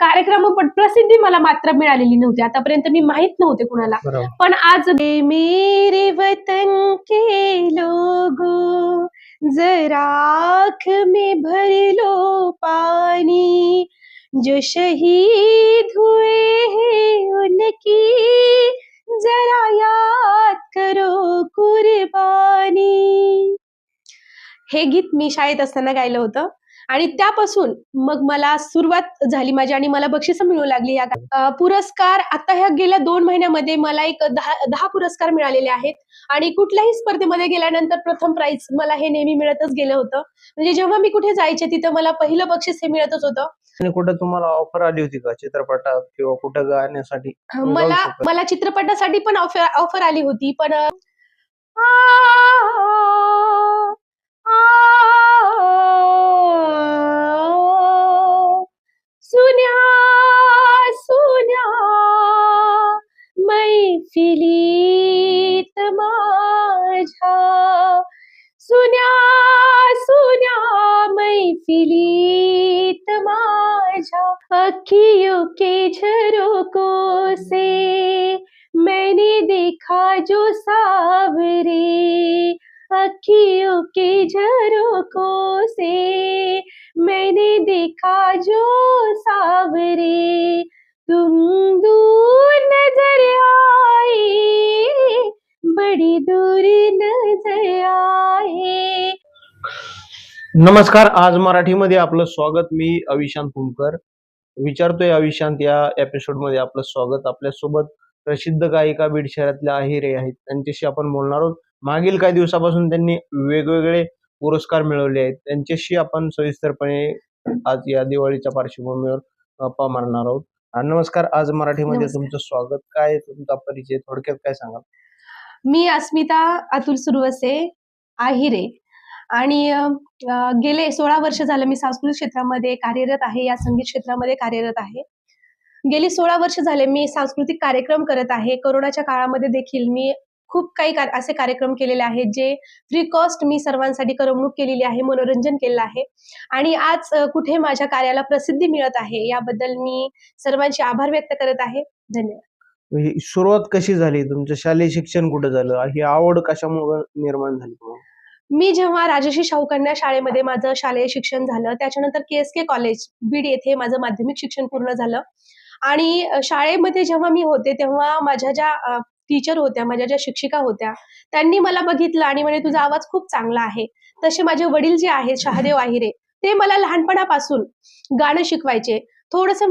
कार्यक्रम पण प्रसिद्धी मला मात्र मिळालेली नव्हती. आतापर्यंत मी माहीत नव्हते कुणाला. पण आज मेरे वतन के लोगो जरा आँख में भर लो पानी जो शहीद हुए हे गीत मी शाळेत असताना गायलं होतं. आणि त्यापासून मग मला सुरुवात झाली माझी आणि मला बक्षिसं मिळू लागली या पुरस्कार आता ह्या गेल्या दोन महिन्यामध्ये मला एक दहा दहा पुरस्कार मिळालेले आहेत. आणि कुठल्याही स्पर्धेमध्ये गेल्यानंतर प्रथम प्राइज मला हे नेहमी मिळतच गेलं होतं. म्हणजे जेव्हा मी कुठे जायचे तिथं मला पहिलं बक्षीस हे मिळतच होतं. आणि कुठं तुम्हाला ऑफर आली होती का? चित्रपटात किंवा कुठं गाण्यासाठी? मला. मला चित्रपटासाठी पण ऑफर ऑफर आली होती. पण सुन्या सुन्या मैफिलीत माझ्या. सुन्या सुन्या मैफिलीत माझ्या. अखियों के झरोकों से मैंने देखा जो सावरे. अखियों के झरोकों से मैंने देखा जो सावरे। तुम दूर नजर आए बड़ी दूर नजर आए। नमस्कार आज मराठीमध्ये आपलं स्वागत. मी अविशांत पुणकर. विचारतोय अविशांत या एपिसोडमध्ये आपलं स्वागत. आपल्यासोबत प्रसिद्ध गायिका बीड शहरातल्या आहिरे आहेत. त्यांच्याशी आपण बोलणार आहोत. मागील काही दिवसापासून त्यांनी वेगवेगळे पुरस्कार मिळवले आहेत. त्यांच्याशी आपण सविस्तरपणे आज या दिवाळीच्या पार्श्वभूमीवर गप्पा मारणार आहोत. हा, नमस्कार आज मराठीमध्ये नमस्कार. तुमचं स्वागत. काय तुमचा परिचय? थोडक्यात काय सांगाल? मी अस्मिता अतुल सुरवसे आहिरे आणि अ, अ, गेले सोळा वर्ष झालं मी सांस्कृतिक क्षेत्रामध्ये कार्यरत आहे या संगीत क्षेत्रामध्ये कार्यरत आहे. गेली सोळा वर्ष झाले मी सांस्कृतिक कार्यक्रम करत आहे. कोरोनाच्या काळामध्ये देखील मी खूप काही असे कार्यक्रम केलेले आहेत जे फ्री कॉस्ट मी सर्वांसाठी करमणूक केलेली आहे मनोरंजन केलेलं आहे. आणि आज कुठे माझ्या कार्याला प्रसिद्धी मिळत आहे याबद्दल मी सर्वांचे आभार व्यक्त करत आहे. धन्यवाद. सुरुवात कशी झाली? तुमचं शालेय शिक्षण कुठं झालं? ही आवड कशामुळे निर्माण झाली? मी जेव्हा राजश्री शाहू कन्या शाळेमध्ये माझं शालेय शिक्षण झालं त्याच्यानंतर K S K college Beed येथे माझं माध्यमिक शिक्षण पूर्ण झालं. आणि शाळेमध्ये जेव्हा मी होते तेव्हा माझ्या ज्या टीचर होत्या माझ्या ज्या शिक्षिका होत्या त्यांनी मला बघितलं आणि म्हणे तुझा आवाज खूप चांगला आहे. तसे माझे वडील जे आहेत शहादेव आहिरे ते मला लहानपणापासून गाणं शिकवायचे. थोडस